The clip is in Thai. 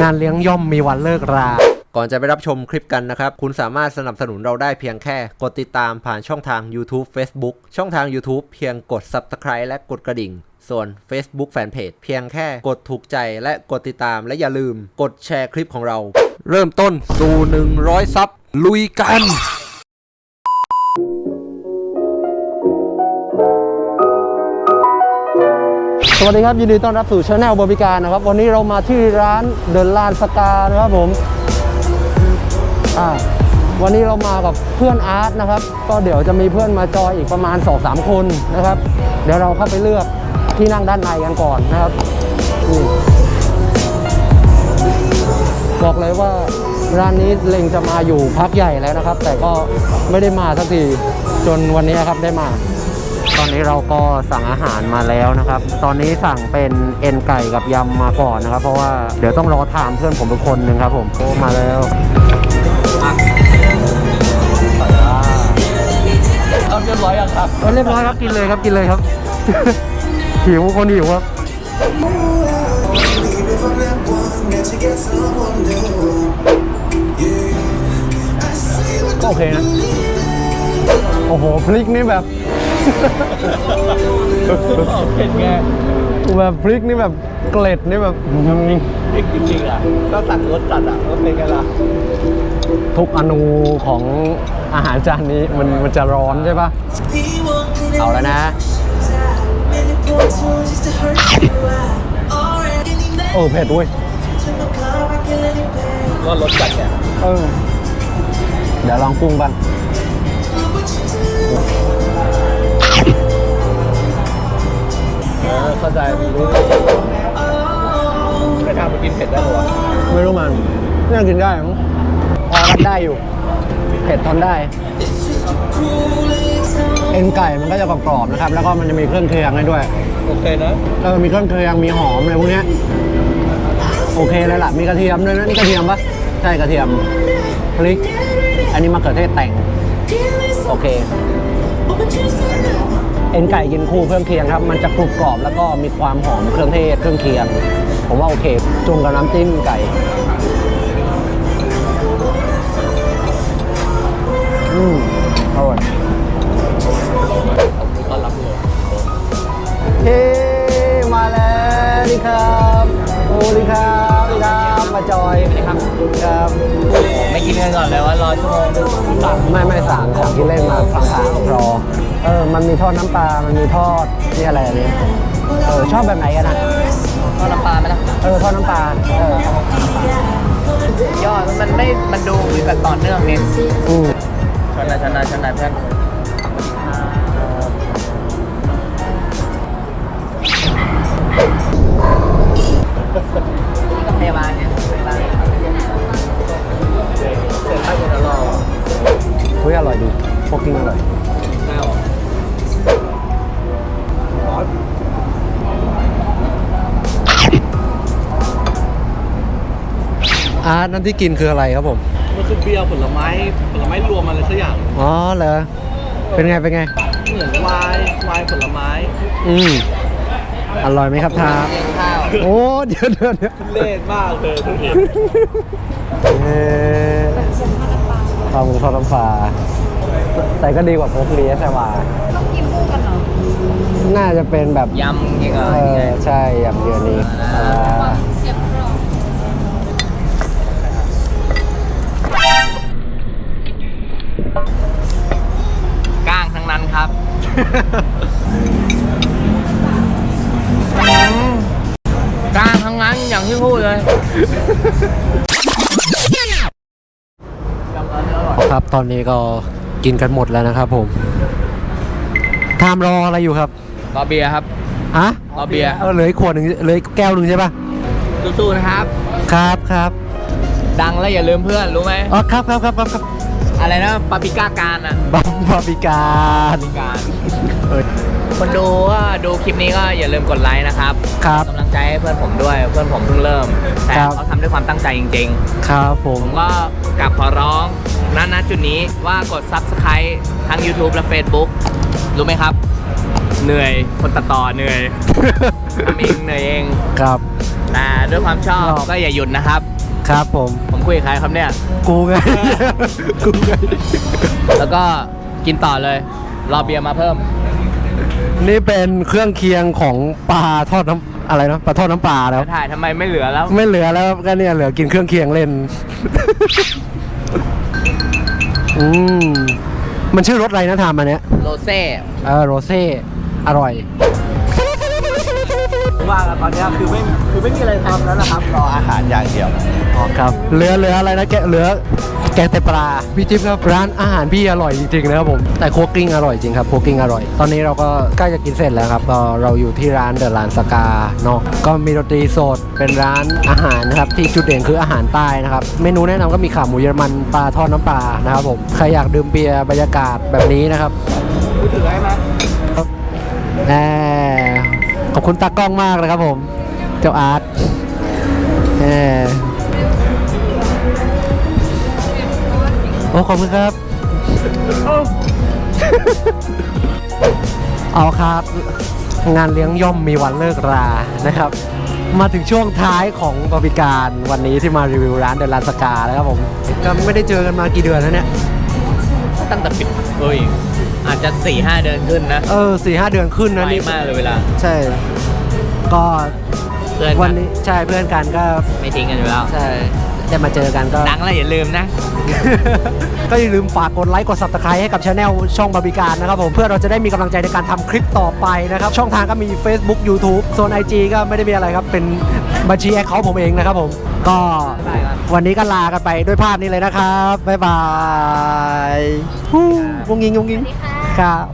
งานเลี้ยงย่อมมีวันเลิกรา ก่อนจะไปรับชมคลิปกันนะครับ คุณสามารถสนับสนุนเราได้เพียงแค่ กดติดตามผ่านช่องทาง YouTube Facebook ช่องทาง YouTube เพียงกด Subscribe และกดกระดิ่ง ส่วน Facebook Fanpage เพียงแค่กดถูกใจและกดติดตามและอย่าลืม กดแชร์คลิปของเรา เริ่มต้นสู่100ซับลุยกัน สวัสดีครับ ยินดีต้อนรับสู่ช anel บริการนะครับ วันนี้เรามาที่ร้านเดินลานสกานะครับผมอ่าวันนี้เรามากับเพื่อนอาร์ตนะครับ ก็เดี๋ยวจะมีเพื่อนมาจอยอีกประมาณ 2-3 คนนะครับ เดี๋ยวเราเข้าไปเลือกที่นั่งด้านในกันก่อนนะครับนี่บอกเลยว่าร้านนี้เล็งจะมาอยู่พักใหญ่แล้วนะครับ แต่ก็ไม่ได้มาสักทีจนวันนี้ครับได้มา ตอนนี้เราก็สั่งอาหารมาแล้วนะครับ ตอนนี้สั่งเป็นเอ็นไก่กับยำมาก่อนนะครับ เพราะว่าเดี๋ยวต้องรอถามเพื่อนผมเป็นคนหนึ่งครับผมโอ้มาแล้วเอาเรียบร้อยยังครับเอาเรียบร้อยครับกินเลยครับกินเลยครับหิวคนหิวครับก็โอเคนะ โอ้โหพริกนี่แบบ เผ็ดไงแบบพริกนี่แบบเกล็ดนี่แบบพริกจริงๆอะก็สั่งรสจัดอะก็เป็นไงล่ะทุกอนูของอาหารจานนี้มันมันจะร้อนใช่ปะเอาแล้วนะเออเผ็ดเว้ยก็รสจัดเนี่ยเออเดี๋ยวลองปรุงบ้าง เออเข้าใจรู้ไม่ทำมากินเผ็ดได้หรอวะไม่รู้มันน่ากินได้มั้งพอรับได้อยู่ เผ็ดทนได้ เอ็นไก่มันก็จะกรอบๆนะครับ แล้วก็มันจะมีเครื่องเคียงให้ด้วย โอเคนะเออมีเครื่องเคียงมีหอมอะไรพวกเนี้ยโอเคเลยล่ะมีกระเทียมด้วยนะนี่กระเทียมปะใช่กระเทียมพริก อันนี้มะเขือเทศแต่ง โอเคเอ็นไก่กินคู่เครื่องเคียงครับ มันจะกรุบกรอบแล้วก็มีความหอมเครื่องเทศเครื่องเคียง ผมว่าโอเคจุ่มกับน้ำจิ้มไก่อืมอร่อยต้อนรับเลยเฮ้มาแล้วนี่ครับ โอ้ดีครับ มาจอยครับครับไม่กินกันก่อนเลยว่ารอชั่วโมงนึงสั่งไม่ไม่สั่งของที่เล่นมาฟังทางรอเออมันมีทอดน้ำปลา มันมีทอดนี่อะไรอันนี้เออชอบแบบไหนกันนะทอดน้ำปลาไหมล่ะเออทอดน้ำปลาเออยอดมันไม่มันดูแบบต่อเนื่องเนี่ยอืมชนนะชนนะชนนะเพื่อน อาร์ตนั่นที่กินคืออะไรครับผม มันคือเบียร์ผลไม้ผลไม้รวมอะไรสักอย่าง อ๋อเหรอ เป็นไง เป็นไง เหมือนไวน์ไวน์ผลไม้อืมอร่อยไหมครับทาเลี้ยงข้าวโอ้ เดี๋ยวเดี๋ยวเดี๋ยวเล่นมากเลยทุกทีเอ่อปลาหมูทอดน้ำปลาแต่ก็ดีกว่าโพกเลียใช่ป่ะต้องกินคู่กันเหรอ น่าจะเป็นแบบยำจริงเหรอเออใช่อย่างเดียวนี้อ่า ครับก้างทั้งนั้นอย่างที่พูดเลย ครับตอนนี้ก็กินกันหมดแล้วนะครับผมทามรออะไรอยู่ครับรอเบียร์ครับฮะรอเบียร์ เออเหลืออีกขวดหนึ่งเหลืออีกแก้วหนึ่งใช่ป่ะสู้ๆนะครับ ครับครับ ดังแล้วอย่าลืมเพื่อนรู้ไหม อ๋อครับครับครับครับครับ อะไรนะปาปิก้าการอะบัมบาบิการการเออคนดูก็ดูคลิปนี้ก็อย่าลืมกดไลค์นะครับครับ กำลังใจให้เพื่อนผมด้วยเพื่อนผมเพิ่งเริ่ม แต่ครับ เขาทำด้วยความตั้งใจจริงๆครับผผม มก็กลับขอร้องณณจุดนี้ว่ากด Subscribe ทั้ง YouTube และ Facebook รู้ไหมครับ เหนื่อยคนตัดต่อเหนื่อย ทำเองเหนื่อยเอง ครับ แต่ด้วยความชอบชอบ ก็อย่าหยุดนะครับ ครับผม ผมคุยกับใครครับเนี่ย กูไง กูไง แล้วก็กินต่อเลย รอเบียร์มาเพิ่ม นี่เป็นเครื่องเคียงของปลาทอดน้ำอะไรนะปลาทอดน้ำปลาแล้วจะถ่ายทำไมไม่เหลือแล้ว ไม่เหลือแล้วก็เนี่ยเหลือกินเครื่องเคียงเล่น อืม มันชื่อรสอะไรนะทามอันเนี้ยโรเซ่ เออโรเซ่ อร่อย ว่างอะตอนเนี้ยคือไม่คือไม่มีอะไรทำแล้วนะครับรออาหารอย่างเดียวอ๋อครับเหลือเหลืออะไรนะแกะเหลือแกงไตปลาพี่จิ๊บครับร้านอาหารพี่อร่อยจริงๆนะครับผมแต่โคกิ้งอร่อยจริงครับโคกิ้งอร่อย ตอนนี้เราก็ใกล้จะกินเสร็จแล้วครับก็เราอยู่ที่ร้านเดอะลานสกาเนาะก็มีดนตรีสดเป็นร้านอาหารนะครับที่จุดเด่นคืออาหารใต้นะครับเมนูแนะนำก็มีขาหมูเยอรมันปลาทอดน้ำปลานะครับผมใครอยากดื่มเบียร์บรรยากาศแบบนี้นะครับถือให้ไหมแหม ขอบคุณตากล้องมากนะครับผม เจ้าอาร์ตแหมโอ้ขอบคุณครับ เอาครับ งานเลี้ยงย่อมมีวันเลิกรานะครับ มาถึงช่วงท้ายของบริการวันนี้ที่มารีวิวร้านเดลานสกาแล้วครับผม ก็ไม่ได้เจอกันมากี่เดือนแล้วเนี่ย ตั้งแต่ปิดเอ้ย อาจจะ4ี่ห้าเดือนขึ้นนะเออสี่ห้าเดือนขึ้นนะไวนี่มากเลยเวลา ใช่ ก็เพื่อนวักันนนี้ใช่เพื่อนกันก็ไม่ทิ้งกันอยู่แล้ว ใช่ได้มาเจอกันก็ ดังแล้วอย่าลืมนะ ก็อย่าลืมฝากกดไลค์กด subscribe ให้กับช anel ช่องบาบิการนะครับผมเพื่อเราจะได้มีกำลังใจในการทำคลิปต่อไปนะครับ ช่องทางก็มี Facebook YouTube โซน IG ก็ไม่ได้มีอะไรครับ เป็นบัญชีแอคเคาท์ผมเองนะครับผม ก็บ๊ายบายครับ วันนี้ก็ลากันไปด้วยภาพนี้เลยนะครับ บ๊ายบายฮู้งุงงิงงุงงิงค 그러니까